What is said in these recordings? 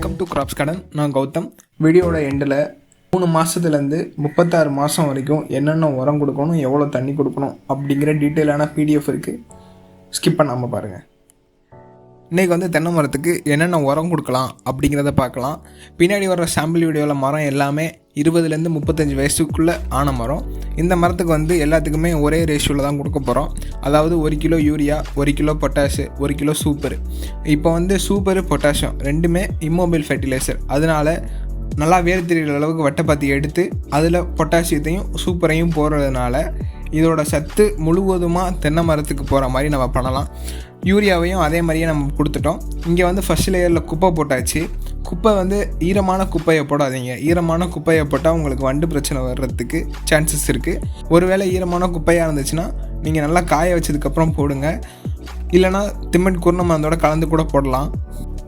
Crops கடன் நான் கௌதம். வீடியோட எண்டில் மூணு மாதத்துலேருந்து முப்பத்தாறு மாதம் வரைக்கும் என்னென்ன உரம் கொடுக்கணும் எவ்வளோ தண்ணி கொடுக்கணும் அப்படிங்கிற டீட்டெயிலான பிடிஎஃப் இருக்குது ஸ்கிப் பண்ணாமல் பாருங்கள் இன்றைக்கி வந்து தென்னை மரத்துக்கு என்னென்ன உரம் கொடுக்கலாம் அப்படிங்கிறத பார்க்கலாம். பின்னாடி வர சாம்பிள் வீடியோவில் மரம் எல்லாமே இருபதுலேருந்து முப்பத்தஞ்சு வயசுக்குள்ளே ஆன மரம். இந்த மரத்துக்கு வந்து எல்லாத்துக்குமே ஒரே ரேஷியோவில் தான் கொடுக்க போகிறோம் அதாவது ஒரு கிலோ யூரியா ஒரு கிலோ பொட்டாஷு ஒரு கிலோ சூப்பர் இப்போ வந்து சூப்பர் பொட்டாஷியம் ரெண்டுமே இம்மோபில் ஃபெர்டிலைசர் அதனால் நல்லா வேர் தெரிகிற அளவுக்கு வட்டைப்பாத்தி எடுத்து அதில் பொட்டாசியத்தையும் சூப்பரையும் போடுறதுனால இதோட சத்து முழுவதுமாக தென்னை மரத்துக்கு போகிற மாதிரி நம்ம பண்ணலாம். யூரியாவையும் அதே மாதிரியே நம்ம கொடுத்துட்டோம். இங்கே வந்து ஃபஸ்ட் லேயரில் குப்பை போட்டாச்சு. குப்பை வந்து ஈரமான குப்பையை போடாதீங்க. ஈரமான குப்பையை போட்டால் உங்களுக்கு வண்டு பிரச்சனை வர்றதுக்கு சான்சஸ் இருக்குது ஒருவேளை ஈரமான குப்பையாக இருந்துச்சுன்னா நீங்கள் நல்லா காய வச்சதுக்கப்புறம் போடுங்க. இல்லைனா திம்மட் குருண மருந்தோட கலந்து கூட போடலாம்.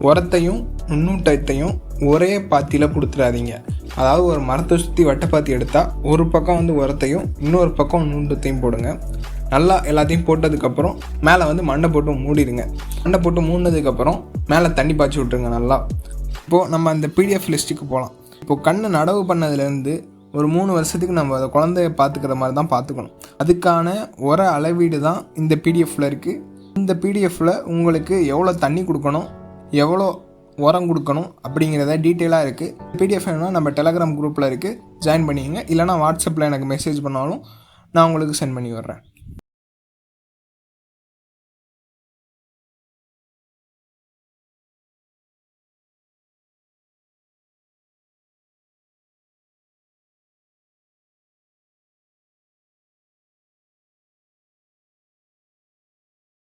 உரத்தையும் நுண்ணூட்டத்தையும் ஒரே பாத்தியில் கொடுத்துடாதீங்க. அதாவது ஒரு மரத்தை சுற்றி வட்டைப்பாத்தி எடுத்தால் ஒரு பக்கம் வந்து உரத்தையும் இன்னொரு பக்கம் நுண்ணூட்டத்தையும் போடுங்க. நல்லா எல்லாத்தையும் போட்டதுக்கப்புறம் மேலே வந்து மண்ணை போட்டு மூடிடுங்க. மண்ணை போட்டு மூடினதுக்கப்புறம் மேலே தண்ணி பாய்ச்சி விட்ருங்க நல்லா. இப்போது நம்ம அந்த பிடிஎஃப் லிஸ்ட்டுக்கு போகலாம் இப்போது கண்ணை நடவு பண்ணதுலேருந்து ஒரு மூணு வருஷத்துக்கு நம்ம அதை குழந்தைய பார்த்துக்கிற மாதிரி தான் பார்த்துக்கணும். அதுக்கான உர அளவீடு தான் இந்த பிடிஎஃப்பில் இருக்குது இந்த பிடிஎஃப்பில் உங்களுக்கு எவ்வளோ தண்ணி கொடுக்கணும் எவ்வளோ உரம் கொடுக்கணும் அப்படிங்கிறத டீட்டெயிலாக இருக்குது பிடிஎஃப் வேணும்னா நம்ம டெலகிராம் குரூப்பில் இருக்குது ஜாயின் பண்ணிக்கங்க. இல்லைனா வாட்ஸ்அப்பில் எனக்கு மெசேஜ் பண்ணாலும் நான் உங்களுக்கு சென்ட் பண்ணி விட்றேன்.